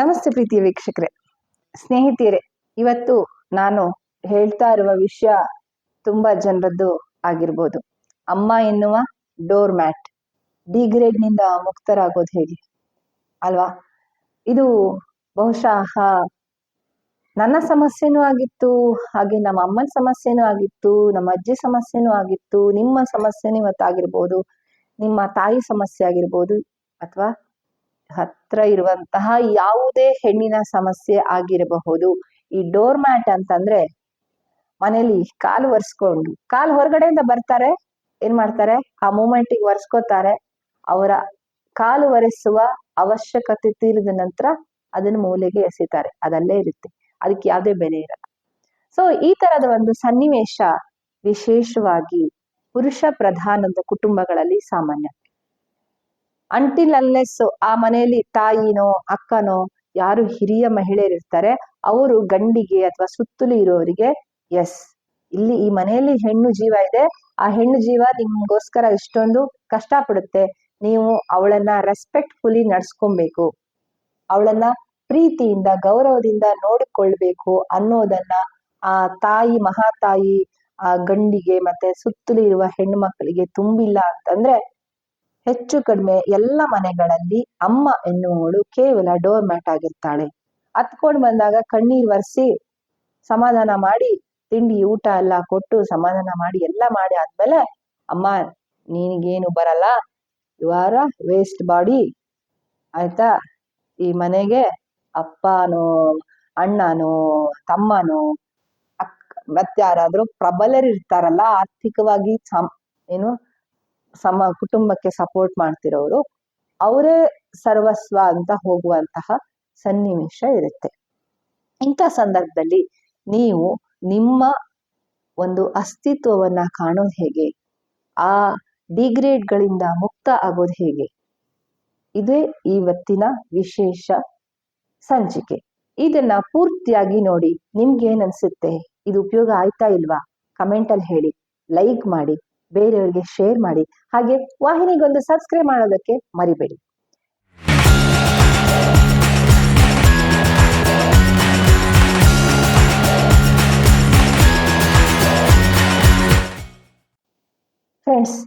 ನಮಸ್ತೆ ಪ್ರೀತಿಯ ವೀಕ್ಷಕರೇ, ಸ್ನೇಹಿತಿಯರೇ, ಇವತ್ತು ನಾನು ಹೇಳ್ತಾ ಇರುವ ವಿಷಯ ತುಂಬಾ ಜನರದ್ದು ಆಗಿರ್ಬೋದು. ಅಮ್ಮ ಎನ್ನುವ ಡೋರ್ ಮ್ಯಾಟ್ ಡಿಗ್ರೇಡ್ನಿಂದ ಮುಕ್ತರಾಗೋದು ಹೇಗೆ? ಅಲ್ವಾ? ಇದು ಬಹುಶಃ ನನ್ನ ಸಮಸ್ಯೆನೂ ಆಗಿತ್ತು, ಹಾಗೆ ನಮ್ಮ ಅಮ್ಮನ ಸಮಸ್ಯೆನೂ ಆಗಿತ್ತು, ನಮ್ಮ ಅಜ್ಜಿ ಸಮಸ್ಯೆನೂ ಆಗಿತ್ತು, ನಿಮ್ಮ ಸಮಸ್ಯೆನೂ ಇವತ್ತಾಗಿರ್ಬೋದು, ನಿಮ್ಮ ತಾಯಿ ಸಮಸ್ಯೆ ಆಗಿರ್ಬೋದು, ಅಥವಾ ಹತ್ರ ಇರುವಂತಹ ಯಾವುದೇ ಹೆಣ್ಣಿನ ಸಮಸ್ಯೆ ಆಗಿರಬಹುದು. ಈ ಡೋರ್ ಮ್ಯಾಟ್ ಅಂತಂದ್ರೆ ಮನೇಲಿ ಕಾಲು ಒರೆಸ್ಕೊಂಡು, ಕಾಲು ಹೊರಗಡೆಯಿಂದ ಬರ್ತಾರೆ, ಏನ್ ಮಾಡ್ತಾರೆ? ಆ ಮೂಮೆಂಟಿಗೆ ಒರೆಸ್ಕೋತಾರೆ. ಅವರ ಕಾಲು ಒರೆಸುವ ಅವಶ್ಯಕತೆ ತೀರಿದ ನಂತರ ಅದನ್ನ ಮೂಲೆಗೆ ಎಸಿತಾರೆ. ಅದಲ್ಲೇ ಇರುತ್ತೆ. ಅದಕ್ಕೆ ಯಾವುದೇ ಬೆಲೆ ಇರಲ್ಲ. ಸೊ ಈ ತರದ ಒಂದು ಸನ್ನಿವೇಶ ವಿಶೇಷವಾಗಿ ಪುರುಷ ಪ್ರಧಾನದ ಕುಟುಂಬಗಳಲ್ಲಿ ಸಾಮಾನ್ಯ. ಅಂಟಿಲ್ ಅನ್ಲೆಸ್ ಆ ಮನೆಯಲ್ಲಿ ತಾಯಿನೋ, ಅಕ್ಕನೋ ಯಾರು ಹಿರಿಯ ಮಹಿಳೆಯರು ಇರ್ತಾರೆ, ಅವರು ಗಂಡಿಗೆ ಅಥವಾ ಸುತ್ತಲೂ ಇರೋರಿಗೆ ಎಸ್ ಇಲ್ಲಿ ಈ ಮನೆಯಲ್ಲಿ ಹೆಣ್ಣು ಜೀವ ಇದೆ. ಆ ಹೆಣ್ಣು ಜೀವ ನಿಮ್ಗೋಸ್ಕರ ಇಷ್ಟೊಂದು ಕಷ್ಟ ಪಡುತ್ತೆ ನೀವು ಅವಳನ್ನ ರೆಸ್ಪೆಕ್ಟ್ಫುಲಿ ನಡ್ಸ್ಕೊಬೇಕು. ಅವಳನ್ನ ಪ್ರೀತಿಯಿಂದ, ಗೌರವದಿಂದ ನೋಡಿಕೊಳ್ಬೇಕು ಅನ್ನೋದನ್ನ ಆ ತಾಯಿ, ಮಹಾತಾಯಿ, ಆ ಗಂಡಿಗೆ ಮತ್ತೆ ಸುತ್ತಲೂ ಇರುವ ಹೆಣ್ಣು ಮಕ್ಕಳಿಗೆ ತುಂಬಿಲ್ಲ ಅಂತಂದ್ರೆ ಹೆಚ್ಚು ಕಡಿಮೆ ಎಲ್ಲ ಮನೆಗಳಲ್ಲಿ ಅಮ್ಮ ಎನ್ನುವಳು ಕೇವಲ ಡೋರ್ ಮ್ಯಾಟ್ ಆಗಿರ್ತಾಳೆ. ಹತ್ಕೊಂಡು ಬಂದಾಗ ಕಣ್ಣೀರು ಒರೆಸಿ ಸಮಾಧಾನ ಮಾಡಿ, ತಿಂಡಿ, ಊಟ ಎಲ್ಲ ಕೊಟ್ಟು ಸಮಾಧಾನ ಮಾಡಿ ಎಲ್ಲ ಮಾಡಿ ಆದ್ಮೇಲೆ, ಅಮ್ಮ, ನಿನಗೇನು ಬರಲ್ಲ? ಯು ಆರ್ ವೇಸ್ಟ್ ಬಾಡಿ ಆಯ್ತಾ? ಈ ಮನೆಗೆ ಅಪ್ಪನೋ, ಅಣ್ಣನೋ, ತಮ್ಮನೋ ಅಕ್ಕ ಮತ್ತೆ ಯಾರಾದ್ರೂ ಪ್ರಬಲರಿರ್ತಾರಲ್ಲ, ಆರ್ಥಿಕವಾಗಿ ಸಮ, ಏನು? ಸಮ, ಕುಟುಂಬಕ್ಕೆ ಸಪೋರ್ಟ್ ಮಾಡ್ತಿರೋರು, ಅವರೇ ಸರ್ವಸ್ವ ಅಂತ ಹೋಗುವಂತಹ ಸನ್ನಿವೇಶ ಇರುತ್ತೆ. ಇಂಥ ಸಂದರ್ಭದಲ್ಲಿ ನೀವು ನಿಮ್ಮ ಒಂದು ಅಸ್ತಿತ್ವವನ್ನ ಕಾಣೋದು ಹೇಗೆ? ಆ ಡಿಗ್ರೇಡ್ಗಳಿಂದ ಮುಕ್ತ ಆಗೋದು ಹೇಗೆ? ಇದೇ ಇವತ್ತಿನ ವಿಶೇಷ ಸಂಚಿಕೆ. ಇದನ್ನ ಪೂರ್ತಿಯಾಗಿ ನೋಡಿ ನಿಮ್ಗೆ ಏನ್ ಇದು ಉಪಯೋಗ ಆಯ್ತಾ ಇಲ್ವಾ? ಕಮೆಂಟ್ ಅಲ್ಲಿ ಹೇಳಿ ಲೈಕ್ ಮಾಡಿ. ಬೇರೆಯವರಿಗೆ ಶೇರ್ ಮಾಡಿ. ಹಾಗೆ ವಾಹಿನಿಗೊಂದು ಸಬ್ಸ್ಕ್ರೈಬ್ ಮಾಡೋದಕ್ಕೆ ಮರಿಬೇಡಿ. ಫ್ರೆಂಡ್ಸ್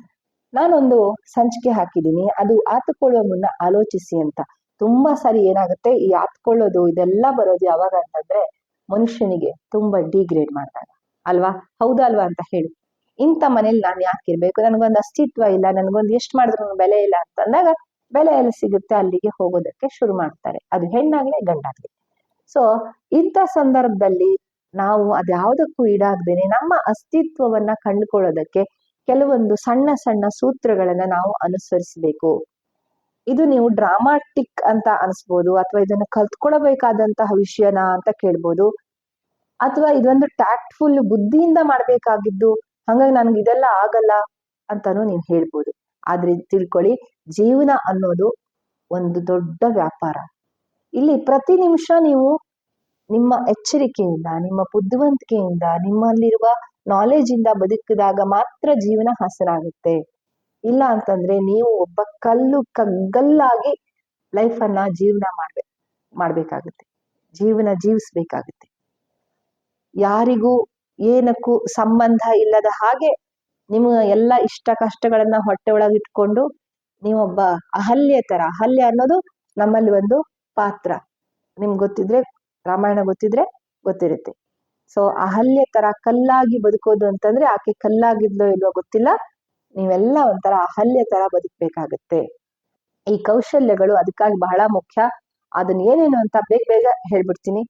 ನಾನೊಂದು ಸಂಚಿಕೆ ಹಾಕಿದ್ದೀನಿ. ಅದು ಆತುಕೊಳ್ಳುವ ಮುನ್ನ ಆಲೋಚಿಸಿ ಅಂತ. ತುಂಬಾ ಸಾರಿ ಏನಾಗುತ್ತೆ? ಈ ಆತ್ಕೊಳ್ಳೋದು, ಇದೆಲ್ಲ ಬರೋದು ಯಾವಾಗ ಅಂತಂದ್ರೆ ಮನುಷ್ಯನಿಗೆ ತುಂಬಾ ಡಿಗ್ರೇಡ್ ಮಾಡಿದಾಗ. ಅಲ್ವಾ? ಹೌದಾ ಅಲ್ವಾ ಅಂತ ಹೇಳಿ. ಇಂಥ ಮನೇಲಿ ನಾನು ಯಾಕಿರ್ಬೇಕು ನನಗೊಂದು ಅಸ್ತಿತ್ವ ಇಲ್ಲ, ನನಗೊಂದು ಎಷ್ಟು ಮಾಡಿದ್ರು ಬೆಲೆ ಇಲ್ಲ ಅಂತಂದಾಗ ಬೆಲೆ ಎಲ್ಲ ಸಿಗುತ್ತೆ, ಅಲ್ಲಿಗೆ ಹೋಗೋದಕ್ಕೆ ಶುರು ಮಾಡ್ತಾರೆ. ಅದು ಹೆಣ್ಣಾಗ್ಲಿ ಗಂಡಾಗ್ಲಿ. ಸೊ ಇಂಥ ಸಂದರ್ಭದಲ್ಲಿ ನಾವು ಅದ್ಯಾವುದಕ್ಕೂ ಈಡಾಗ್ದೇನೆ ನಮ್ಮ ಅಸ್ತಿತ್ವವನ್ನ ಕಂಡುಕೊಳ್ಳೋದಕ್ಕೆ ಕೆಲವೊಂದು ಸಣ್ಣ ಸಣ್ಣ ಸೂತ್ರಗಳನ್ನ ನಾವು ಅನುಸರಿಸಬೇಕು. ಇದು ನೀವು ಡ್ರಾಮಾಟಿಕ್ ಅಂತ ಅನಿಸ್ಬೋದು, ಅಥವಾ ಇದನ್ನ ಕಲ್ತ್ಕೊಳ್ಬೇಕಾದಂತಹ ವಿಷಯನ ಅಂತ ಕೇಳ್ಬೋದು, ಅಥವಾ ಇದೊಂದು ಟ್ಯಾಕ್ಟ್ಫುಲ್ ಬುದ್ಧಿಯಿಂದ ಮಾಡ್ಬೇಕಾಗಿದ್ದು ಹಂಗಾಗಿ ನನ್ಗೆ ಇದೆಲ್ಲ ಆಗಲ್ಲ ಅಂತಾನೂ ನೀವು ಹೇಳ್ಬೋದು. ಆದ್ರೆ ತಿಳ್ಕೊಳ್ಳಿ, ಜೀವನ ಅನ್ನೋದು ಒಂದು ದೊಡ್ಡ ವ್ಯಾಪಾರ. ಇಲ್ಲಿ ಪ್ರತಿ ನಿಮಿಷ ನೀವು ನಿಮ್ಮ ಎಚ್ಚರಿಕೆಯಿಂದ, ನಿಮ್ಮ ಬುದ್ಧಿವಂತಿಕೆಯಿಂದ, ನಿಮ್ಮಲ್ಲಿರುವ ನಾಲೆಜ್ ಇಂದ ಬದುಕಿದಾಗ ಮಾತ್ರ ಜೀವನ ಹಸನಾಗುತ್ತೆ. ಇಲ್ಲ ಅಂತಂದ್ರೆ ನೀವು ಒಬ್ಬ ಕಲ್ಲು ಕಗ್ಗಲ್ಲಾಗಿ ಲೈಫ್ ಅನ್ನ ಜೀವನ ಮಾಡ್ಬೇಕು ಮಾಡ್ಬೇಕಾಗುತ್ತೆ. ಜೀವನ ಜೀವಿಸ್ಬೇಕಾಗುತ್ತೆ. ಯಾರಿಗೂ ಏನಕ್ಕೂ ಸಂಬಂಧ ಇಲ್ಲದ ಹಾಗೆ ನಿಮ್ಮ ಎಲ್ಲ ಇಷ್ಟ ಕಷ್ಟಗಳನ್ನ ಹೊಟ್ಟೆ ಒಳಗೆ ಇಟ್ಕೊಂಡು ನೀವೊಬ್ಬ ಅಹಲ್ಯ ತರ, ಅಹಲ್ಯ ಅನ್ನೋದು ನಮ್ಮಲ್ಲಿ ಒಂದು ಪಾತ್ರ. ನಿಮ್ಗೆ ಗೊತ್ತಿದ್ರೆ, ರಾಮಾಯಣ ಗೊತ್ತಿದ್ರೆ ಗೊತ್ತಿರುತ್ತೆ. ಸೊ ಅಹಲ್ಯ ತರ ಕಲ್ಲಾಗಿ ಬದುಕೋದು ಅಂತಂದ್ರೆ ಆಕೆ ಕಲ್ಲಾಗಿದ್ಲೋ ಇಲ್ವೋ ಗೊತ್ತಿಲ್ಲ. ನೀವೆಲ್ಲ ಒಂಥರ ಅಹಲ್ಯ ತರ ಬದುಕ್ಬೇಕಾಗತ್ತೆ. ಈ ಕೌಶಲ್ಯಗಳು ಅದಕ್ಕಾಗಿ ಬಹಳ ಮುಖ್ಯ. ಅದನ್ನ ಏನೇನು ಅಂತ ಬೇಗ ಬೇಗ ಹೇಳ್ಬಿಡ್ತೀನಿ.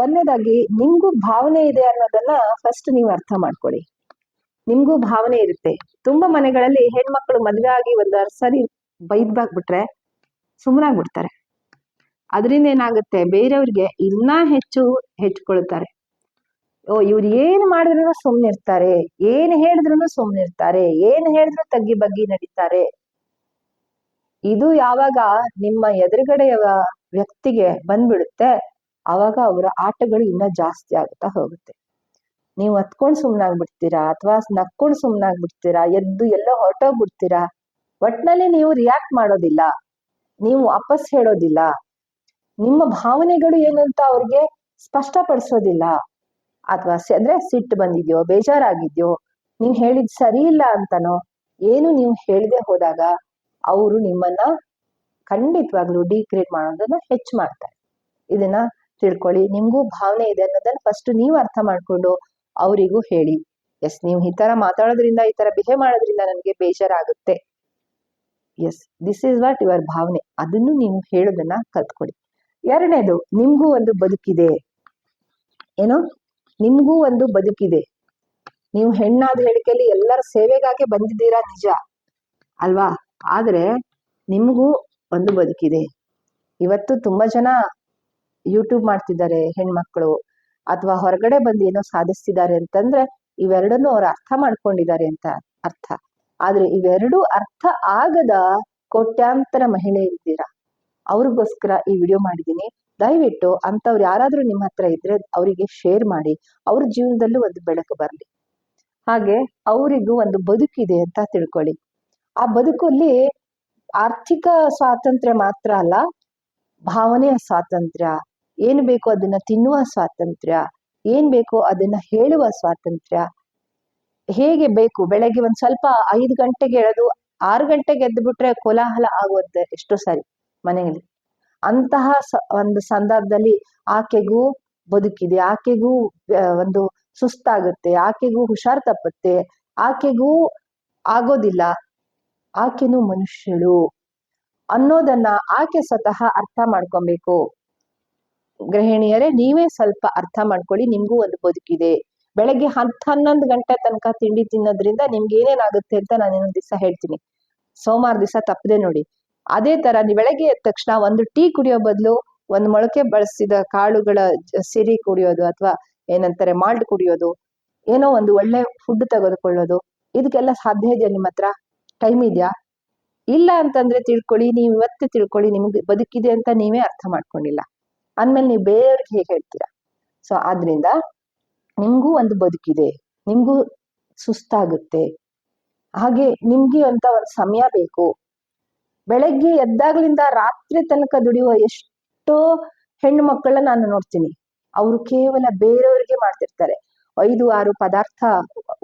ಒಂದನೇದಾಗಿ ನಿಮ್ಗೂ ಭಾವನೆ ಇದೆ ಅನ್ನೋದನ್ನ ಫಸ್ಟ್ ನೀವು ಅರ್ಥ ಮಾಡ್ಕೊಳ್ಳಿ. ನಿಮ್ಗೂ ಭಾವನೆ ಇರುತ್ತೆ. ತುಂಬಾ ಮನೆಗಳಲ್ಲಿ ಹೆಣ್ಮಕ್ಳು ಮದ್ವೆ ಆಗಿ ಒಂದು ಸರಿ ಬೈದ್ ಬಾಗ್ಬಿಟ್ರೆ ಸುಮ್ಮನಾಗ್ಬಿಡ್ತಾರೆ ಅದರಿಂದ ಏನಾಗುತ್ತೆ? ಬೇರೆಯವ್ರಿಗೆ ಇನ್ನೂ ಹೆಚ್ಚು ಹೆಚ್ಕೊಳ್ತಾರೆ. ಓ, ಇವ್ರು ಏನ್ ಮಾಡಿದ್ರು ಸುಮ್ಮನಿರ್ತಾರೆ ಏನು ಹೇಳಿದ್ರು ಸುಮ್ಮನಿರ್ತಾರೆ ಏನ್ ಹೇಳಿದ್ರು ತಗ್ಗಿ ಬಗ್ಗಿ ನಡೀತಾರೆ. ಇದು ಯಾವಾಗ ನಿಮ್ಮ ಎದುರುಗಡೆಯ ವ್ಯಕ್ತಿಗೆ ಬಂದ್ಬಿಡುತ್ತೆ. ಅವಾಗ ಅವರ ಆಟಗಳು ಇನ್ನ ಜಾಸ್ತಿ ಆಗ್ತಾ ಹೋಗುತ್ತೆ. ನೀವು ಹತ್ಕೊಂಡ್ ಸುಮ್ಮನಾಗ್ಬಿಡ್ತೀರಾ ಅಥವಾ ನಕ್ಕೊಂಡ್ ಸುಮ್ನಾಗ್ಬಿಡ್ತೀರಾ, ಎದ್ದು ಎಲ್ಲೋ ಹೊರಟೋಗ್ಬಿಡ್ತೀರಾ, ಒಟ್ನಲ್ಲಿ ನೀವು ರಿಯಾಕ್ಟ್ ಮಾಡೋದಿಲ್ಲ, ನೀವು ವಾಪಸ್ ಹೇಳೋದಿಲ್ಲ, ನಿಮ್ಮ ಭಾವನೆಗಳು ಏನು ಅಂತ ಅವ್ರಿಗೆ ಸ್ಪಷ್ಟಪಡಿಸೋದಿಲ್ಲ. ಅಥವಾ ಅಂದ್ರೆ ಸಿಟ್ಟು ಬಂದಿದ್ಯೋ, ಬೇಜಾರಾಗಿದ್ಯೋ, ನೀವು ಹೇಳಿದ್ ಸರಿ ಇಲ್ಲ ಅಂತನೋ, ಏನು ನೀವು ಹೇಳದೆ ಹೋದಾಗ ಅವರು ನಿಮ್ಮನ್ನ ಖಂಡಿತವಾಗ್ಲೂ ಡಿಕ್ರೇಟ್ ಮಾಡೋದನ್ನ ಹೆಚ್ಚು ಮಾಡ್ತಾರೆ. ಇದನ್ನ ತಿಳ್ಕೊಳ್ಳಿ. ನಿಮ್ಗೂ ಭಾವನೆ ಇದೆ ಅನ್ನೋದನ್ನ ಫಸ್ಟ್ ನೀವು ಅರ್ಥ ಮಾಡ್ಕೊಂಡು ಅವರಿಗೂ ಹೇಳಿ. ಎಸ್ ನೀವು ಈ ತರ ಮಾತಾಡೋದ್ರಿಂದ, ಈ ತರ ಬಿಹೇವ್ ಮಾಡೋದ್ರಿಂದ ನನಗೆ ಬೇಜಾರಾಗುತ್ತೆ. Yes this is what your ಭಾವನೆ. ಅದನ್ನು ನೀವು ಹೇಳೋದನ್ನ ಕಲ್ತ್ಕೊಳ್ಳಿ. ಎರಡನೇದು, ನಿಮ್ಗೂ ಒಂದು ಬದುಕಿದೆ. ಏನೋ? ನಿಮ್ಗೂ ಒಂದು ಬದುಕಿದೆ. ನೀವು ಹೆಣ್ಣಾದ ಹೇಳಿಕೆಯಲ್ಲಿ ಎಲ್ಲರ ಸೇವೆಗಾಗಿ ಬಂದಿದ್ದೀರಾ? ನಿಜ. ಅಲ್ವಾ? ಆದ್ರೆ ನಿಮಗೂ ಒಂದು ಬದುಕಿದೆ. ಇವತ್ತು ತುಂಬಾ ಜನ ಯೂಟ್ಯೂಬ್ ಮಾಡ್ತಿದ್ದಾರೆ ಹೆಣ್ಮಕ್ಳು ಅಥವಾ ಹೊರಗಡೆ ಬಂದು ಏನೋ ಸಾಧಿಸ್ತಿದ್ದಾರೆ ಅಂತಂದ್ರೆ ಇವೆರಡನ್ನೂ ಅವ್ರು ಅರ್ಥ ಮಾಡ್ಕೊಂಡಿದ್ದಾರೆ ಅಂತ ಅರ್ಥ. ಆದ್ರೆ ಇವೆರಡೂ ಅರ್ಥ ಆಗದ ಕೋಟ್ಯಾಂತರ ಮಹಿಳೆ ಇದ್ದೀರಾ? ಅವ್ರಿಗೋಸ್ಕರ ಈ ವಿಡಿಯೋ ಮಾಡಿದ್ದೀನಿ. ದಯವಿಟ್ಟು ಅಂತವ್ರು ಯಾರಾದ್ರೂ ನಿಮ್ಮ ಹತ್ರ ಇದ್ರೆ ಅವರಿಗೆ ಶೇರ್ ಮಾಡಿ. ಅವ್ರ ಜೀವನದಲ್ಲೂ ಒಂದು ಬೆಳಕು ಬರಲಿ. ಹಾಗೆ ಅವರಿಗೂ ಒಂದು ಬದುಕಿದೆ ಅಂತ ತಿಳ್ಕೊಳ್ಳಿ. ಆ ಬದುಕಲ್ಲಿ ಆರ್ಥಿಕ ಸ್ವಾತಂತ್ರ್ಯ ಮಾತ್ರ ಅಲ್ಲ, ಭಾವನೆಯ ಸ್ವಾತಂತ್ರ್ಯ ಏನು ಬೇಕೋ ಅದನ್ನ ತಿನ್ನುವ ಸ್ವಾತಂತ್ರ್ಯ, ಏನ್ ಬೇಕೋ ಅದನ್ನ ಹೇಳುವ ಸ್ವಾತಂತ್ರ್ಯ. ಹೇಗೆ ಬೇಕು? ಬೆಳಗ್ಗೆ ಒಂದು ಸ್ವಲ್ಪ ಐದು ಗಂಟೆಗೆ ಎಳೆದು ಆರು ಗಂಟೆಗೆ ಎದ್ದು ಬಿಟ್ರೆ ಕೋಲಾಹಲ ಆಗುವಂತೆ ಎಷ್ಟೋ ಸಾರಿ ಮನೆಯಲ್ಲಿ. ಅಂತಹ ಒಂದು ಸಂದರ್ಭದಲ್ಲಿ ಆಕೆಗೂ ಬದುಕಿದೆ, ಆಕೆಗೂ ಒಂದು ಸುಸ್ತಾಗುತ್ತೆ, ಆಕೆಗೂ ಹುಷಾರ್ ತಪ್ಪುತ್ತೆ, ಆಕೆಗೂ ಆಗೋದಿಲ್ಲ. ಆಕೆನೂ ಮನುಷ್ಯಳು ಅನ್ನೋದನ್ನ ಆಕೆ ಸ್ವತಃ ಅರ್ಥ ಮಾಡ್ಕೊಬೇಕು. ಗೃಹಿಣಿಯರೇ, ನೀವೇ ಸ್ವಲ್ಪ ಅರ್ಥ ಮಾಡ್ಕೊಳ್ಳಿ, ನಿಮ್ಗೂ ಒಂದು ಬದುಕಿದೆ. ಬೆಳಗ್ಗೆ ಹತ್ತು ಹನ್ನೊಂದು ಗಂಟೆ ತನಕ ತಿಂಡಿ ತಿನ್ನೋದ್ರಿಂದ ನಿಮ್ಗೆ ಏನೇನಾಗುತ್ತೆ ಅಂತ ನಾನು ಇನ್ನೊಂದು ದಿವಸ ಹೇಳ್ತೀನಿ. ಸೋಮವಾರ ದಿವಸ ತಪ್ಪದೆ ನೋಡಿ. ಅದೇ ತರ ನೀವು ಬೆಳಗ್ಗೆ ಎದ್ದ ತಕ್ಷಣ ಒಂದು ಟೀ ಕುಡಿಯೋ ಬದಲು, ಒಂದು ಮೊಳಕೆ ಬಳಸಿದ ಕಾಳುಗಳ ಸಿರಿ ಕುಡಿಯೋದು ಅಥವಾ ಏನಂತಾರೆ, ಮಾಲ್ಟ್ ಕುಡಿಯೋದು, ಏನೋ ಒಂದು ಒಳ್ಳೆ ಫುಡ್ ತೆಗೆದುಕೊಳ್ಳೋದು, ಇದಕ್ಕೆಲ್ಲ ಸಾಧ್ಯ ಇದೆಯಾ ನಿಮ್ಮ ಹತ್ರ? ಟೈಮ್ ಇದೆಯಾ? ಇಲ್ಲ ಅಂತಂದ್ರೆ ತಿಳ್ಕೊಳ್ಳಿ, ನೀವು ಇವತ್ತೇ ತಿಳ್ಕೊಳ್ಳಿ, ನಿಮ್ಗೆ ಬದುಕಿದೆ ಅಂತ ನೀವೇ ಅರ್ಥ ಮಾಡ್ಕೊಂಡಿಲ್ಲ. ಅಂದ್ಮೇಲೆ ನೀವು ಬೇರೆಯವ್ರಿಗೆ ಹೇಗೆ ಹೇಳ್ತೀರಾ? ಸೊ ಆದ್ರಿಂದ ನಿಮ್ಗೂ ಒಂದು ಬದುಕಿದೆ, ನಿಮ್ಗೂ ಸುಸ್ತಾಗುತ್ತೆ, ಹಾಗೆ ನಿಮ್ಗೆ ಅಂತ ಒಂದು ಸಮಯ ಬೇಕು. ಬೆಳಗ್ಗೆ ಎದ್ದಾಗ್ಲಿಂದ ರಾತ್ರಿ ತನಕ ದುಡಿಯುವ ಎಷ್ಟೋ ಹೆಣ್ಣು ಮಕ್ಕಳನ್ನ ನಾನು ನೋಡ್ತೀನಿ. ಅವರು ಕೇವಲ ಬೇರೆಯವ್ರಿಗೆ ಮಾಡ್ತಿರ್ತಾರೆ. ಐದು, ಆರು ಪದಾರ್ಥ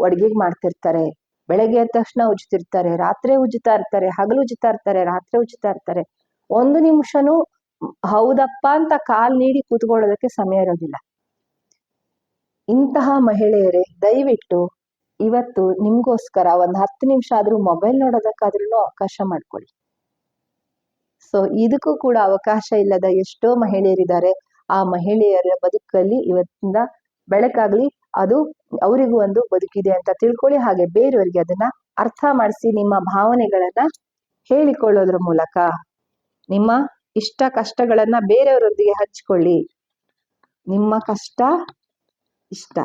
ಅಡ್ಗೆಗೆ ಮಾಡ್ತಿರ್ತಾರೆ. ಬೆಳಗ್ಗೆ ಎದ್ದ ತಕ್ಷಣ ಉಜ್ತಿರ್ತಾರೆ, ರಾತ್ರಿ ಉಜ್ತಾ ಇರ್ತಾರೆ, ಹಗಲು ಉಜ್ತಾ ಇರ್ತಾರೆ, ರಾತ್ರಿ ಉಜ್ತಾ ಇರ್ತಾರೆ. ಒಂದು ನಿಮಿಷನೂ ಹೌದಪ್ಪ ಅಂತ ಕಾಲ್ ನೀಡಿ ಕೂತ್ಕೊಳ್ಳೋದಕ್ಕೆ ಸಮಯ ಇರೋದಿಲ್ಲ. ಇಂತಹ ಮಹಿಳೆಯರೇ, ದಯವಿಟ್ಟು ಇವತ್ತು ನಿಮ್ಗೋಸ್ಕರ ಒಂದ್ ಹತ್ತು ನಿಮಿಷ ಆದ್ರೂ ಮೊಬೈಲ್ ನೋಡೋದಕ್ಕಾದ್ರೂ ಅವಕಾಶ ಮಾಡ್ಕೊಳ್ಳಿ. ಸೊ ಇದಕ್ಕೂ ಕೂಡ ಅವಕಾಶ ಇಲ್ಲದ ಎಷ್ಟೋ ಮಹಿಳೆಯರಿದ್ದಾರೆ. ಆ ಮಹಿಳೆಯರ ಬದುಕಲ್ಲಿ ಇವತ್ತಿಂದ ಬೆಳಕಾಗ್ಲಿ, ಅದು ಅವರಿಗೂ ಒಂದು ಬದುಕಿದೆ ಅಂತ ತಿಳ್ಕೊಳ್ಳಿ. ಹಾಗೆ ಬೇರೆಯವರಿಗೆ ಅದನ್ನ ಅರ್ಥ ಮಾಡಿಸಿ ನಿಮ್ಮ ಭಾವನೆಗಳನ್ನ ಹೇಳಿಕೊಳ್ಳೋದ್ರ ಮೂಲಕ ನಿಮ್ಮ ಇಷ್ಟ ಕಷ್ಟಗಳನ್ನ ಬೇರೆಯವರೊಂದಿಗೆ ಹಚ್ಕೊಳ್ಳಿ. ನಿಮ್ಮ ಕಷ್ಟ ಇಷ್ಟ.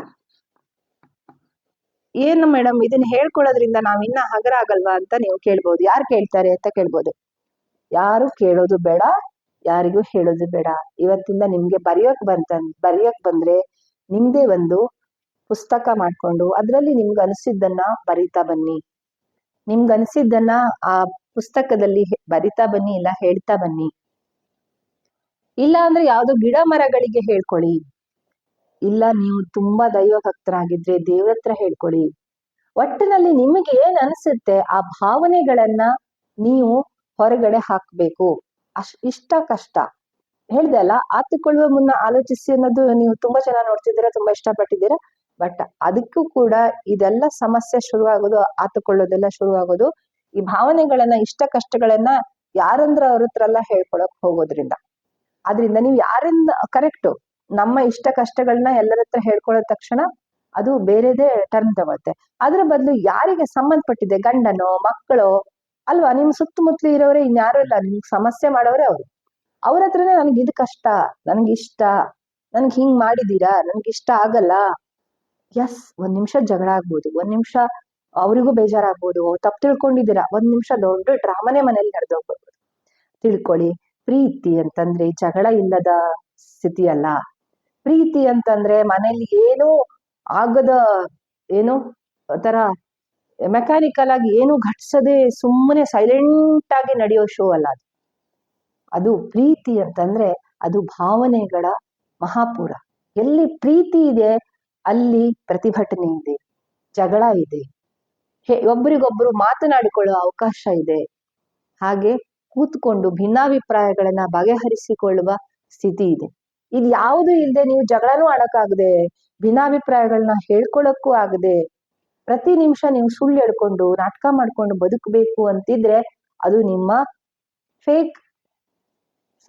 ಏನು ಮೇಡಮ್ ಇದನ್ನ ಹೇಳ್ಕೊಳ್ಳೋದ್ರಿಂದ ನಾವ್ ಇನ್ನ ಹಗರ ಆಗಲ್ವಾ ಅಂತ ನೀವು ಕೇಳ್ಬೋದು. ಯಾರು ಕೇಳ್ತಾರೆ ಅಂತ ಕೇಳ್ಬೋದು. ಯಾರು ಕೇಳೋದು ಬೇಡ, ಯಾರಿಗೂ ಹೇಳೋದು ಬೇಡ. ಇವತ್ತಿಂದ ನಿಮ್ಗೆ ಬರೆಯೋಕ್ ಬಂತ, ಬರೆಯೋಕ್ ಬಂದ್ರೆ ನಿಮ್ದೇ ಒಂದು ಪುಸ್ತಕ ಮಾಡ್ಕೊಂಡು ಅದ್ರಲ್ಲಿ ನಿಮ್ಗೆ ಅನಿಸಿದ್ದನ್ನ ಬರಿತಾ ಬನ್ನಿ. ನಿಮ್ಗೆ ಅನಿಸಿದ್ದನ್ನ ಆ ಪುಸ್ತಕದಲ್ಲಿ ಬರಿತಾ ಬನ್ನಿ ಇಲ್ಲ ಹೇಳ್ತಾ ಬನ್ನಿ. ಇಲ್ಲ ಅಂದ್ರೆ ಯಾವುದೋ ಗಿಡ ಮರಗಳಿಗೆ ಹೇಳ್ಕೊಳ್ಳಿ. ಇಲ್ಲ ನೀವು ತುಂಬಾ ದೈವ ಭಕ್ತರಾಗಿದ್ರೆ ದೇವ್ರ ಹತ್ರ ಹೇಳ್ಕೊಳ್ಳಿ. ಒಟ್ಟಿನಲ್ಲಿ ನಿಮಗೆ ಏನ್ ಅನ್ಸುತ್ತೆ? ಆ ಭಾವನೆಗಳನ್ನ ನೀವು ಹೊರಗಡೆ ಹಾಕ್ಬೇಕು. ಅಶ್, ಇಷ್ಟ ಕಷ್ಟ. ಹೇಳ್ದೆ ಅಲ್ಲ, ಆತುಕೊಳ್ಳುವ ಮುನ್ನ ಆಲೋಚಿಸಿ ಅನ್ನೋದು ನೀವು ತುಂಬಾ ಚೆನ್ನಾಗಿ ನೋಡ್ತಿದ್ದೀರಾ, ತುಂಬಾ ಇಷ್ಟಪಟ್ಟಿದ್ದೀರಾ, ಬಟ್ ಅದಕ್ಕೂ ಕೂಡ ಇದೆಲ್ಲ ಸಮಸ್ಯೆ ಶುರುವಾಗೋದು, ಆತುಕೊಳ್ಳೋದೆಲ್ಲ ಶುರುವಾಗೋದು, ಈ ಭಾವನೆಗಳನ್ನ, ಇಷ್ಟ ಕಷ್ಟಗಳನ್ನ ಯಾರಂದ್ರ ಅವ್ರ ಹತ್ರ ಎಲ್ಲ ಹೇಳ್ಕೊಳಕ್ ಹೋಗೋದ್ರಿಂದ. ಆದ್ರಿಂದ ನೀವು ಯಾರಿಂದ ಕರೆಕ್ಟು ನಮ್ಮ ಇಷ್ಟ ಕಷ್ಟಗಳನ್ನ ಎಲ್ಲರ ಹತ್ರ ಹೇಳ್ಕೊಳ್ಳೋ ತಕ್ಷಣ ಅದು ಬೇರೆದೇ ಟರ್ನ್ ತಗೊಳುತ್ತೆ. ಅದ್ರ ಬದಲು ಯಾರಿಗೆ ಸಂಬಂಧಪಟ್ಟಿದೆ, ಗಂಡನೋ, ಮಕ್ಕಳೋ, ಅಲ್ವಾ? ನಿಮ್ ಸುತ್ತಮುತ್ತಲು ಇರೋರೇ ಇನ್ಯಾರು ಇಲ್ಲ, ನಿಮ್ಗೆ ಸಮಸ್ಯೆ ಮಾಡೋರೇ ಅವರು. ಅವ್ರ ಹತ್ರನೇ ನನ್ಗೆ ಇದು ಕಷ್ಟ, ನನ್ಗೆ ಇಷ್ಟ, ನನ್ಗೆ ಹಿಂಗ್ ಮಾಡಿದೀರಾ, ನನ್ಗೆ ಇಷ್ಟ ಆಗಲ್ಲ. ಎಸ್ ಒಂದ್ ನಿಮಿಷ ಜಗಳ ಆಗ್ಬೋದು, ಒಂದ್ ನಿಮಿಷ ಅವರಿಗೂ ಬೇಜಾರಾಗ್ಬೋದು ತಪ್ಪು ತಿಳ್ಕೊಂಡಿದ್ದೀರಾ? ಒಂದ್ ನಿಮಿಷ ದೊಡ್ಡ ಡ್ರಾಮನೇ ಮನೇಲಿ ನಡೆದೋಗ್ಬೋದು ತಿಳ್ಕೊಳ್ಳಿ. ಪ್ರೀತಿ ಅಂತಂದ್ರೆ ಜಗಳ ಇಲ್ಲದ ಸ್ಥಿತಿ ಅಲ್ಲ. ಪ್ರೀತಿ ಅಂತಂದ್ರೆ ಮನೇಲಿ ಏನು ಆಗದ ಏನು ತರ ಮೆಕ್ಯಾನಿಕಲ್ ಆಗಿ ಏನು ಘಟಿಸದೆ ಸುಮ್ಮನೆ ಸೈಲೆಂಟ್ ಆಗಿ ನಡೆಯೋ ಶೋ ಅಲ್ಲ ಅದು. ಅದು ಪ್ರೀತಿ ಅಂತಂದ್ರೆ ಅದು ಭಾವನೆಗಳ ಮಹಾಪುರ. ಎಲ್ಲಿ ಪ್ರೀತಿ ಇದೆ, ಅಲ್ಲಿ ಪ್ರತಿಭಟನೆ ಇದೆ, ಜಗಳ ಇದೆ. ಒಬ್ರಿಗೊಬ್ರು ಮಾತನಾಡಿಕೊಳ್ಳೋ ಅವಕಾಶ ಇದೆ. ಹಾಗೆ ಕೂತ್ಕೊಂಡು ಭಿನ್ನಾಭಿಪ್ರಾಯಗಳನ್ನ ಬಗೆಹರಿಸಿಕೊಳ್ಳುವ ಸ್ಥಿತಿ ಇದೆ. ಇದು ಯಾವುದು ಇಲ್ಲದೆ ನೀವು ಜಗಳನೂ ಆಡಕ್ಕಾಗದೆ ಭಿನ್ನಾಭಿಪ್ರಾಯಗಳನ್ನ ಹೇಳ್ಕೊಳಕ್ಕೂ ಆಗದೆ, ಪ್ರತಿ ನಿಮಿಷ ನೀವು ಸುಳ್ಳು ಹೇಳ್ಕೊಂಡು, ನಾಟಕ ಮಾಡ್ಕೊಂಡು ಬದುಕಬೇಕು ಅಂತಿದ್ರೆ ಅದು ನಿಮ್ಮ ಫೇಕ್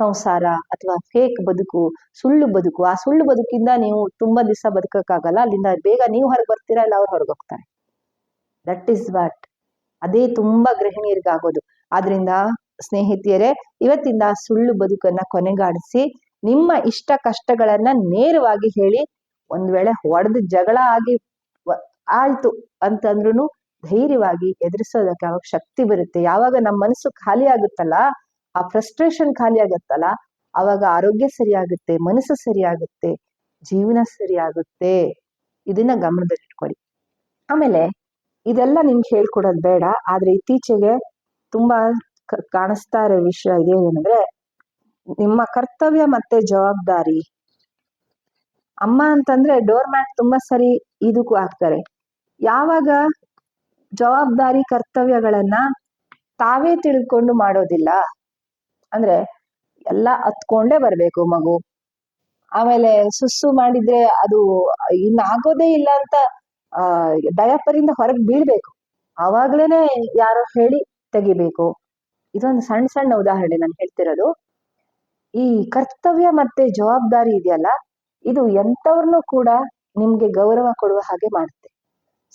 ಸಂಸಾರ ಅಥವಾ ಫೇಕ್ ಬದುಕು, ಸುಳ್ಳು ಬದುಕು. ಆ ಸುಳ್ಳು ಬದುಕಿಂದ ನೀವು ತುಂಬಾ ದಿವಸ ಬದುಕಕ್ಕಾಗಲ್ಲ. ಅಲ್ಲಿಂದ ಬೇಗ ನೀವು ಹೊರಗೆ ಬರ್ತೀರಾ ಇಲ್ಲ ಅವ್ರು ಹೊರಗೆ ಹೋಗ್ತಾರೆ? ದಟ್ ಇಸ್ ವಾಟ್ ಅದೇ ತುಂಬಾ ಗೃಹಿಣಿಯರಿಗಾಗೋದು ಆದ್ರಿಂದ ಸ್ನೇಹಿತೆಯರೇ, ಇವತ್ತಿಂದ ಸುಳ್ಳು ಬದುಕನ್ನ ಕೊನೆಗಾಣಿಸಿ ನಿಮ್ಮ ಇಷ್ಟ ಕಷ್ಟಗಳನ್ನ ನೇರವಾಗಿ ಹೇಳಿ, ಒಂದ್ ವೇಳೆ ಹೊಡೆದು ಜಗಳ ಆಗಿ ಆಯಿತು ಅಂತಂದ್ರೂ ಧೈರ್ಯವಾಗಿ ಎದುರಿಸೋದಕ್ಕೆ ಅವಾಗ ಶಕ್ತಿ ಬರುತ್ತೆ. ಯಾವಾಗ ನಮ್ಮ ಮನಸ್ಸು ಖಾಲಿ ಆಗುತ್ತಲ್ಲ, ಆ ಫ್ರಸ್ಟ್ರೇಷನ್ ಖಾಲಿ ಆಗುತ್ತಲ್ಲ, ಅವಾಗ ಆರೋಗ್ಯ ಸರಿಯಾಗುತ್ತೆ, ಮನಸ್ಸು ಸರಿಯಾಗುತ್ತೆ, ಜೀವನ ಸರಿಯಾಗುತ್ತೆ. ಇದನ್ನ ಗಮನದಲ್ಲಿಟ್ಕೊಳ್ಳಿ. ಆಮೇಲೆ, ಇದೆಲ್ಲ ನಿಮ್ಗೆ ಹೇಳ್ಕೊಡೋದು ಬೇಡ, ಆದ್ರೆ ಇತ್ತೀಚೆಗೆ ತುಂಬಾ ಕಾಣಿಸ್ತಾ ಇರೋ ವಿಷಯ ಇದೇನಂದ್ರೆ, ನಿಮ್ಮ ಕರ್ತವ್ಯ ಮತ್ತೆ ಜವಾಬ್ದಾರಿ. ಅಮ್ಮ ಅಂತಂದ್ರೆ ಡೋರ್ ಮ್ಯಾಟ್ ತುಂಬಾ ಸರಿ ಇದಕ್ಕೂ ಹಾಕ್ತಾರೆ. ಯಾವಾಗ ಜವಾಬ್ದಾರಿ ಕರ್ತವ್ಯಗಳನ್ನ ತಾವೇ ತಿಳ್ಕೊಂಡು ಮಾಡೋದಿಲ್ಲ, ಅಂದ್ರೆ ಎಲ್ಲ ಹತ್ಕೊಂಡೇ ಬರ್ಬೇಕು ಮಗು. ಆಮೇಲೆ ಸುಸ್ಸು ಮಾಡಿದ್ರೆ ಅದು ಇನ್ನಾಗೋದೇ ಇಲ್ಲ ಅಂತ, ಆ ಡಯಪರ್ ಇಂದ ಹೊರಗೆ ಬೀಳ್ಬೇಕು. ಆವಾಗ್ಲೇನೆ ಯಾರೋ ಹೇಳಿ ತೆಗಿಬೇಕು. ಇದೊಂದು ಸಣ್ಣ ಸಣ್ಣ ಉದಾಹರಣೆ ನಾನು ಹೇಳ್ತಿರೋದು. ಈ ಕರ್ತವ್ಯ ಮತ್ತೆ ಜವಾಬ್ದಾರಿ ಇದೆಯಲ್ಲ, ಇದು ಎಂಥವ್ರನ್ನೂ ಕೂಡ ನಿಮ್ಗೆ ಗೌರವ ಕೊಡುವ ಹಾಗೆ ಮಾಡುತ್ತೆ.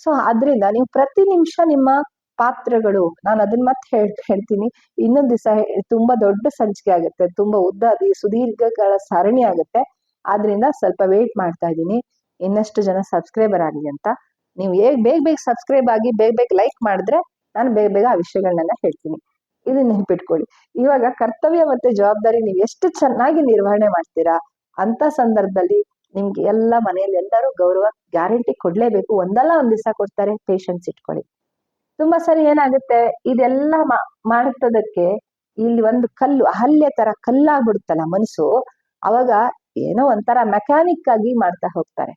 ಸೊ ಅದ್ರಿಂದ ನೀವು ಪ್ರತಿ ನಿಮಿಷ ನಿಮ್ಮ ಪಾತ್ರಗಳು, ನಾನು ಅದನ್ನ ಮತ್ತೆ ಹೇಳ್, ಹೇಳ್ತೀನಿ. ಇನ್ನೊಂದ್ ದಿವಸ ತುಂಬಾ ದೊಡ್ಡ ಸಂಚಿಕೆ ಆಗುತ್ತೆ, ತುಂಬಾ ಉದ್ದ, ಅದು ಸುದೀರ್ಘಗಳ ಸರಣಿ ಆಗುತ್ತೆ. ಆದ್ರಿಂದ ಸ್ವಲ್ಪ ವೇಟ್ ಮಾಡ್ತಾ ಇದ್ದೀನಿ. ಇನ್ನಷ್ಟು ಜನ ಸಬ್ಸ್ಕ್ರೈಬರ್ ಆಗಲಿ ಅಂತ. ನೀವು ಹೇಗ್, ಬೇಗ ಬೇಗ ಸಬ್ಸ್ಕ್ರೈಬ್ ಆಗಿ, ಬೇಗ ಬೇಗ ಲೈಕ್ ಮಾಡಿದ್ರೆ ನಾನು ಬೇಗ ಬೇಗ ಆ ವಿಷಯಗಳನ್ನೆಲ್ಲ ಹೇಳ್ತೀನಿ. ಇದನ್ನ ನೆನ್ಪಿಟ್ಕೊಳ್ಳಿ. ಇವಾಗ ಕರ್ತವ್ಯ ಮತ್ತೆ ಜವಾಬ್ದಾರಿ ನೀವು ಎಷ್ಟು ಚೆನ್ನಾಗಿ ನಿರ್ವಹಣೆ ಮಾಡ್ತೀರಾ ಅಂತ ಸಂದರ್ಭದಲ್ಲಿ ನಿಮ್ಗೆ ಎಲ್ಲ ಮನೆಯಲ್ಲಿ ಎಲ್ಲರೂ ಗೌರವ ಗ್ಯಾರಂಟಿ ಕೊಡ್ಲೇಬೇಕು. ಒಂದಲ್ಲ ಒಂದ್ ದಿವಸ ಕೊಡ್ತಾರೆ. ಪೇಶನ್ಸ್ ಇಟ್ಕೊಳ್ಳಿ. ತುಂಬಾ ಸರಿ ಏನಾಗುತ್ತೆ? ಇದೆಲ್ಲ ಮಾಡ್ತದಕ್ಕೆ ಇಲ್ಲಿ ಒಂದು ಕಲ್ಲು, ಅಹಲ್ಯ ತರ ಕಲ್ಲಾಗ್ಬಿಡುತ್ತಲ್ಲ ಮನಸ್ಸು. ಅವಾಗ ಏನೋ ಒಂಥರ ಮೆಕ್ಯಾನಿಕ್ ಆಗಿ ಮಾಡ್ತಾ ಹೋಗ್ತಾರೆ.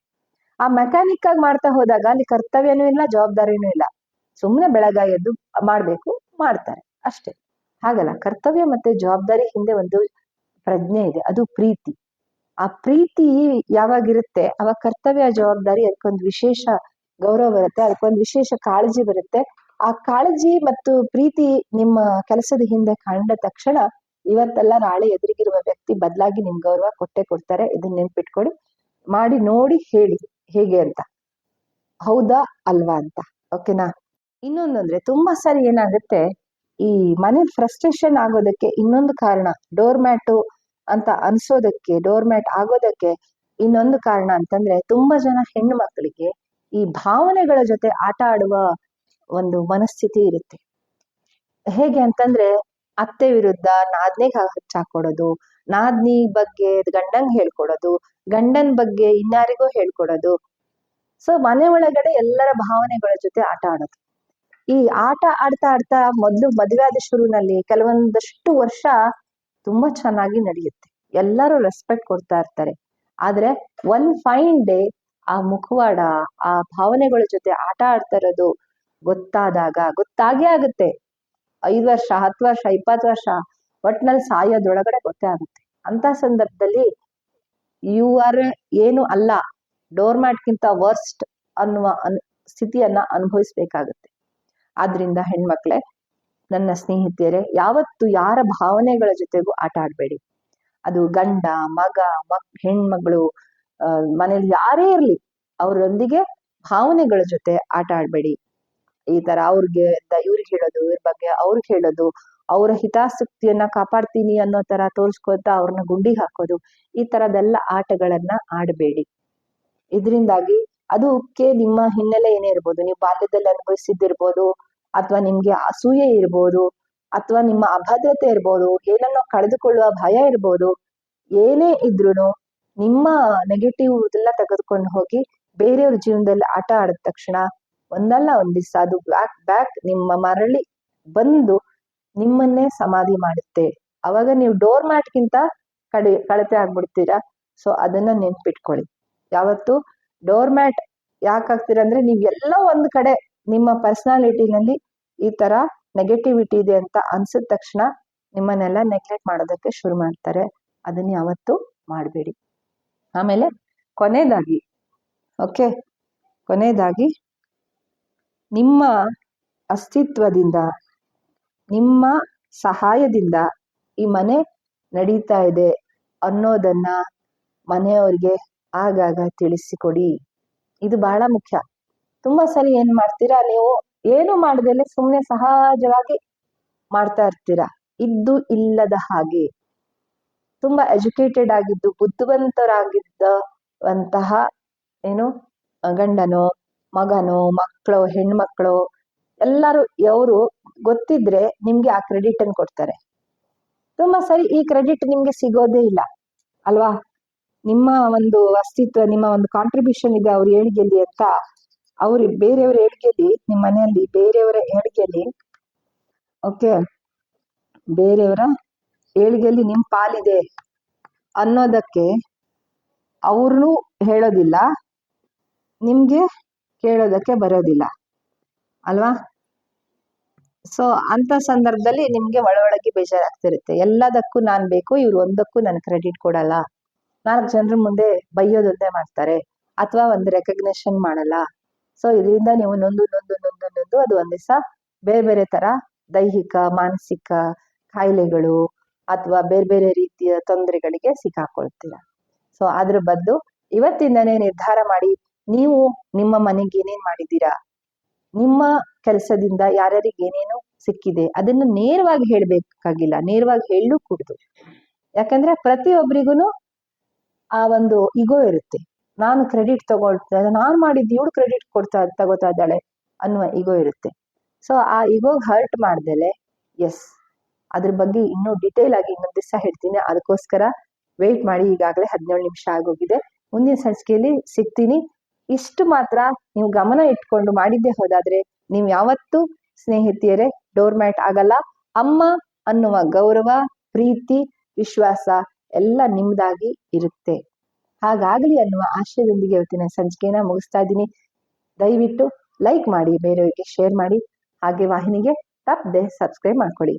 ಆ ಮೆಕ್ಯಾನಿಕ್ ಆಗಿ ಮಾಡ್ತಾ ಹೋದಾಗ ಅಲ್ಲಿ ಕರ್ತವ್ಯನೂ ಇಲ್ಲ, ಜವಾಬ್ದಾರಿನೂ ಇಲ್ಲ. ಸುಮ್ಮನೆ ಬೆಳಗ ಎದ್ದು ಮಾಡ್ಬೇಕು, ಮಾಡ್ತಾರೆ. ಅಷ್ಟೇ. ಹಾಗಲ್ಲ, ಕರ್ತವ್ಯ ಮತ್ತೆ ಜವಾಬ್ದಾರಿ ಹಿಂದೆ ಒಂದು ಪ್ರಜ್ಞೆ ಇದೆ, ಅದು ಪ್ರೀತಿ. ಆ ಪ್ರೀತಿ ಯಾವಾಗಿರುತ್ತೆ? ಅವಾಗ ಕರ್ತವ್ಯ, ಜವಾಬ್ದಾರಿ, ಅದಕ್ಕೊಂದು ವಿಶೇಷ ಗೌರವ ಬರುತ್ತೆ, ಅದಕ್ಕೊಂದು ವಿಶೇಷ ಕಾಳಜಿ ಬರುತ್ತೆ. ಆ ಕಾಳಜಿ ಮತ್ತು ಪ್ರೀತಿ ನಿಮ್ಮ ಕೆಲಸದ ಹಿಂದೆ ಕಂಡ ತಕ್ಷಣ ಇವತ್ತೆಲ್ಲ ನಾಳೆ ಎದುರಿಗಿರುವ ವ್ಯಕ್ತಿ ಬದಲಾಗಿ ನಿಮ್ ಗೌರವ ಕೊಟ್ಟೆ ಕೊಡ್ತಾರೆ. ಇದನ್ನ ನೆನ್ಪಿಟ್ಕೊಳ್ಳಿ. ಮಾಡಿ ನೋಡಿ ಹೇಳಿ, ಹೇಗೆ ಅಂತ. ಹೌದಾ ಅಲ್ವಾ ಅಂತ. ಓಕೆನಾ? ಇನ್ನೊಂದಂದ್ರೆ ತುಂಬಾ ಸಾರಿ ಏನಾಗುತ್ತೆ? ಈ ಮನೆ ಫ್ರಸ್ಟ್ರೇಷನ್ ಆಗೋದಕ್ಕೆ ಇನ್ನೊಂದು ಕಾರಣ ಡೋರ್ ಮ್ಯಾಟು ಅಂತ ಅನ್ಸೋದಕ್ಕೆ ಡೋರ್ ಮ್ಯಾಟ್ ಆಗೋದಕ್ಕೆ ಇನ್ನೊಂದು ಕಾರಣ ಅಂತಂದ್ರೆ ತುಂಬಾ ಜನ ಹೆಣ್ಣು ಮಕ್ಕಳಿಗೆ ಈ ಭಾವನೆಗಳ ಜೊತೆ ಆಟ ಆಡುವ ಒಂದು ಮನಸ್ಥಿತಿ ಇರುತ್ತೆ. ಹೇಗೆ ಅಂತಂದ್ರೆ ಅತ್ತೆ ವಿರುದ್ಧ ನಾದ್ನಿಗೆ ಹಚ್ಚಾಕೊಡೋದು, ನಾದ್ನಿ ಬಗ್ಗೆ ಗಂಡಂಗ್ ಹೇಳ್ಕೊಡೋದು, ಗಂಡನ್ ಬಗ್ಗೆ ಇನ್ಯಾರಿಗೂ ಹೇಳ್ಕೊಡೋದು. ಸೊ ಮನೆ ಒಳಗಡೆ ಎಲ್ಲರ ಭಾವನೆಗಳ ಜೊತೆ ಆಟ ಆಡೋದು. ಈ ಆಟ ಆಡ್ತಾ ಆಡ್ತಾ ಮೊದ್ಲು ಮದುವೆ ಆದ ಶುರುನಲ್ಲಿ ಕೆಲವೊಂದಷ್ಟು ವರ್ಷ ತುಂಬಾ ಚೆನ್ನಾಗಿ ನಡೆಯುತ್ತೆ. ಎಲ್ಲರೂ ರೆಸ್ಪೆಕ್ಟ್ ಕೊಡ್ತಾ ಇರ್ತಾರೆ. ಆದ್ರೆ ಒನ್ ಫೈನ್ ಡೇ ಆ ಮುಖವಾಡ, ಆ ಭಾವನೆಗಳ ಜೊತೆ ಆಟ ಆಡ್ತಾ ಇರೋದು ಗೊತ್ತಾದಾಗ, ಗೊತ್ತಾಗೇ ಆಗುತ್ತೆ. ಐದ್ ವರ್ಷ, ಹತ್ತು ವರ್ಷ, ಇಪ್ಪತ್ತು ವರ್ಷ ಒಟ್ನಲ್ಲಿ ಸಾಯೋದೊಳಗಡೆ ಗೊತ್ತೇ ಆಗುತ್ತೆ. ಅಂತ ಸಂದರ್ಭದಲ್ಲಿ ಯು ಆರ್ ಏನು ಅಲ್ಲ ಡೋರ್ ಮ್ಯಾಟ್ಗಿಂತ ವರ್ಸ್ಟ್ ಅನ್ನುವ ಅನ್, ಸ್ಥಿತಿಯನ್ನ ಅನುಭವಿಸ್ಬೇಕಾಗುತ್ತೆ. ಆದ್ರಿಂದ ಹೆಣ್ಮಕ್ಳೇ, ನನ್ನ ಸ್ನೇಹಿತೆಯರೇ, ಯಾವತ್ತು ಯಾರ ಭಾವನೆಗಳ ಜೊತೆಗೂ ಆಟ ಆಡ್ಬೇಡಿ. ಅದು ಗಂಡ, ಮಗ, ಮಕ್, ಹೆಣ್ಮಗಳು ಮನೇಲಿ ಯಾರೇ ಇರ್ಲಿ, ಅವರೊಂದಿಗೆ ಭಾವನೆಗಳ ಜೊತೆ ಆಟ ಆಡ್ಬೇಡಿ. ಈ ತರ ಅವ್ರಿಗೆ ಇವ್ರಿಗೆ ಹೇಳೋದು, ಇವ್ರ ಬಗ್ಗೆ ಅವ್ರಿಗೆ ಹೇಳೋದು, ಅವರ ಹಿತಾಸಕ್ತಿಯನ್ನ ಕಾಪಾಡ್ತೀನಿ ಅನ್ನೋ ತರ ತೋರ್ಸ್ಕೊತಾ ಅವ್ರನ್ನ ಗುಂಡಿಗೆ ಹಾಕೋದು, ಈ ತರದೆಲ್ಲ ಆಟಗಳನ್ನ ಆಡಬೇಡಿ. ಇದರಿಂದಾಗಿ ಅದಕ್ಕೆ ನಿಮ್ಮ ಹಿನ್ನೆಲೆ ಏನೇ ಇರ್ಬೋದು, ನೀವು ಬಾಲ್ಯದಲ್ಲಿ ಅನುಭವಿಸಿದ್ದಿರ್ಬೋದು ಅಥವಾ ನಿಮ್ಗೆ ಅಸೂಯೆ ಇರ್ಬೋದು, ಅಥವಾ ನಿಮ್ಮ ಅಭದ್ರತೆ ಇರ್ಬೋದು, ಏನನ್ನೋ ಕಳೆದುಕೊಳ್ಳುವ ಭಯ ಇರ್ಬೋದು, ಏನೇ ಇದ್ರೂ ನಿಮ್ಮ ನೆಗೆಟಿವ್ ಇದೆಲ್ಲ ತೆಗೆದುಕೊಂಡು ಹೋಗಿ ಬೇರೆಯವ್ರ ಜೀವನದಲ್ಲಿ ಆಟ ಆಡಿದ ತಕ್ಷಣ ಒಂದಲ್ಲ ಒಂದ್ ದಿವಸ ಅದು ಬ್ಯಾಕ್ ಬ್ಯಾಕ್ ನಿಮ್ಮ ಮರಳಿ ಬಂದು ನಿಮ್ಮನ್ನೇ ಸಮಾಧಿ ಮಾಡುತ್ತೆ. ಅವಾಗ ನೀವು ಡೋರ್ ಮ್ಯಾಟ್ಗಿಂತ ಕಡೆ ಕಳತೆ ಆಗ್ಬಿಡ್ತೀರಾ? ಸೊ ಅದನ್ನ ನೆನ್ಪಿಟ್ಕೊಳ್ಳಿ. ಯಾವತ್ತು? ಡೋರ್ ಮ್ಯಾಟ್ ಯಾಕೆ ಆಗ್ತೀರಾ ಅಂದ್ರೆ ನೀವು ಎಲ್ಲ ಒಂದ್ ಕಡೆ ನಿಮ್ಮ ಪರ್ಸ್ನಾಲಿಟಿನಲ್ಲಿ ಈ ತರ ನೆಗೆಟಿವಿಟಿ ಇದೆ ಅಂತ ಅನ್ಸಿದ ತಕ್ಷಣ ನಿಮ್ಮನ್ನೆಲ್ಲ ನೆಗ್ಲೆಕ್ಟ್ ಮಾಡೋದಕ್ಕೆ ಶುರು ಮಾಡ್ತಾರೆ. ಅದನ್ನ ಯಾವತ್ತು ಮಾಡಬೇಡಿ. ಆಮೇಲೆ ಕೊನೆಯದಾಗಿ ಓಕೆ ಕೊನೆಯದಾಗಿ ನಿಮ್ಮ ಅಸ್ತಿತ್ವದಿಂದ, ನಿಮ್ಮ ಸಹಾಯದಿಂದ ಈ ಮನೆ ನಡೀತಾ ಇದೆ ಅನ್ನೋದನ್ನ ಮನೆಯವ್ರಿಗೆ ಆಗಾಗ ತಿಳಿಸಿಕೊಡಿ. ಇದು ಬಹಳ ಮುಖ್ಯ. ತುಂಬಾ ಸಲ ಏನ್ ಮಾಡ್ತೀರಾ? ನೀವು ಏನು ಮಾಡದೇನೆ ಸುಮ್ಮನೆ ಸಹಜವಾಗಿ ಮಾಡ್ತಾ ಇರ್ತೀರಾ? ಇದ್ದು ಇಲ್ಲದ ಹಾಗೆ. ತುಂಬಾ ಎಜುಕೇಟೆಡ್ ಆಗಿದ್ದು ಬುದ್ಧಿವಂತರಾಗಿದ್ದಂತಹ ಏನು ಗಂಡನೋ, ಮಗನೋ, ಮಕ್ಕಳು, ಹೆಣ್ಮಕ್ಳು, ಎಲ್ಲರೂ ಅವರು ಗೊತ್ತಿದ್ರೆ ನಿಮ್ಗೆ ಆ ಕ್ರೆಡಿಟ್ ಅನ್ನು ಕೊಡ್ತಾರೆ. ತುಂಬಾ ಸರಿ ಈ ಕ್ರೆಡಿಟ್ ನಿಮ್ಗೆ ಸಿಗೋದೇ ಇಲ್ಲ, ಅಲ್ವಾ? ನಿಮ್ಮ ಒಂದು ಅಸ್ತಿತ್ವ, ನಿಮ್ಮ ಒಂದು ಕಾಂಟ್ರಿಬ್ಯೂಷನ್ ಇದೆ ಅವ್ರ ಏಳಿಗೆಯಲ್ಲಿ ಅಂತ. ಅವ್ರ ಬೇರೆಯವರ ಏಳಿಗೆಯಲ್ಲಿ ನಿಮ್ಮ ಮನೆಯಲ್ಲಿ ಬೇರೆಯವರ ಏಳಿಗೆಯಲ್ಲಿ ಓಕೆ ಬೇರೆಯವರ ಏಳಿಗೆಯಲ್ಲಿ ನಿಮ್ ಪಾಲಿದೆ ಅನ್ನೋದಕ್ಕೆ ಅವ್ರನ್ನೂ ಹೇಳೋದಿಲ್ಲ, ನಿಮ್ಗೆ ಕೇಳೋದಕ್ಕೆ ಬರೋದಿಲ್ಲ, ಅಲ್ವಾ? ಸೊ ಅಂತ ಸಂದರ್ಭದಲ್ಲಿ ನಿಮ್ಗೆ ಒಳೊಳಗೆ ಬೇಜಾರಾಗ್ತಿರುತ್ತೆ. ಎಲ್ಲದಕ್ಕೂ ನಾನು ಬೇಕು, ಇವ್ರು ಒಂದಕ್ಕೂ ನನ್ ಕ್ರೆಡಿಟ್ ಕೊಡಲ್ಲ. ನಾಲ್ಕು ಜನರ ಮುಂದೆ ಬೈಯೋದೊಂದೇ ಮಾಡ್ತಾರೆ. ಅಥವಾ ಒಂದು ರೆಕಗ್ನೇಷನ್ ಮಾಡಲ್ಲ. ಸೊ ಇದರಿಂದ ನೀವು ನೊಂದು ನೊಂದು ನೊಂದು ನೊಂದು, ಅದು ಒಂದ್ ದಿವಸ ಬೇರೆ ಬೇರೆ ತರ ದೈಹಿಕ, ಮಾನಸಿಕ ಕಾಯಿಲೆಗಳು ಅಥವಾ ಬೇರೆ ಬೇರೆ ರೀತಿಯ ತೊಂದರೆಗಳಿಗೆ ಸಿಕ್ಕಾಕೊಳ್ತೀರ. ಸೊ ಅದ್ರ ಬದ್ದು ಇವತ್ತಿಂದನೇ ನಿರ್ಧಾರ ಮಾಡಿ ನೀವು ನಿಮ್ಮ ಮನೆಗೆ ಏನೇನ್ ಮಾಡಿದ್ದೀರಾ? ನಿಮ್ಮ ಕೆಲಸದಿಂದ ಯಾರ್ಯಾರಿಗೆ ಏನೇನು ಸಿಕ್ಕಿದೆ? ಅದನ್ನು ನೇರವಾಗಿ ಹೇಳ್ಬೇಕಾಗಿಲ್ಲ. ನೇರವಾಗಿ ಹೇಳಲು ಕೂಡದು. ಯಾಕಂದ್ರೆ ಪ್ರತಿಯೊಬ್ಬರಿಗೂ ಆ ಒಂದು ಇಗೋ ಇರುತ್ತೆ. ನಾನು ಕ್ರೆಡಿಟ್ ತಗೊಳ್ತಾ ನಾನು ಮಾಡಿದ್ದು ಇವಳು ಕ್ರೆಡಿಟ್ ಕೊಡ್ತಾ ತಗೋತಾ ಇದ್ದಾಳೆ ಅನ್ನುವ ಇಗೋ ಇರುತ್ತೆ. ಸೊ ಆ ಈಗೋಗ್ ಹರ್ಟ್ ಮಾಡ್ದೇಲೆ ಎಸ್ ಅದ್ರ ಬಗ್ಗೆ ಇನ್ನೂ ಡೀಟೇಲ್ ಆಗಿ ಇನ್ನೊಂದು ದಿವಸ ಹೇಳ್ತೀನಿ. ಅದಕ್ಕೋಸ್ಕರ ವೆಯ್ಟ್ ಮಾಡಿ, ಈಗಾಗಲೇ ಹದಿನೇಳು ನಿಮಿಷ ಆಗೋಗಿದೆ. ಮುಂದಿನ ಸಂಚಿಕೆಯಲ್ಲಿ ಸಿಗ್ತೀನಿ. ಇಷ್ಟು ಮಾತ್ರ. ನೀವು ಗಮನ ಇಟ್ಕೊಂಡು ಮಾಡಿದ್ದೇ ಹೋದಾದ್ರೆ ನೀವು ಯಾವತ್ತೂ ಸ್ನೇಹಿತೆಯರೇ ಡೋರ್ ಮ್ಯಾಟ್ ಆಗಲ್ಲ. ಅಮ್ಮ ಅನ್ನುವ ಗೌರವ, ಪ್ರೀತಿ, ವಿಶ್ವಾಸ ಎಲ್ಲ ನಿಮ್ದಾಗಿ ಇರುತ್ತೆ. ಹಾಗಾಗಲಿ ಅನ್ನುವ ಆಶಯದೊಂದಿಗೆ ಇವತ್ತಿನ ಸಂಚಿಕೆನ ಮುಗಿಸ್ತಾ ಇದ್ದೀನಿ. ದಯವಿಟ್ಟು ಲೈಕ್ ಮಾಡಿ, ಬೇರೆಯವರಿಗೆ ಶೇರ್ ಮಾಡಿ, ಹಾಗೆ ವಾಹಿನಿಗೆ ತಪ್ಪದೆ ಸಬ್ಸ್ಕ್ರೈಬ್ ಮಾಡ್ಕೊಳ್ಳಿ.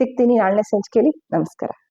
ಸಿಗ್ತೀನಿ ನಾಳೆ ಸಂಚಿಕೆಯಲ್ಲಿ. ನಮಸ್ಕಾರ.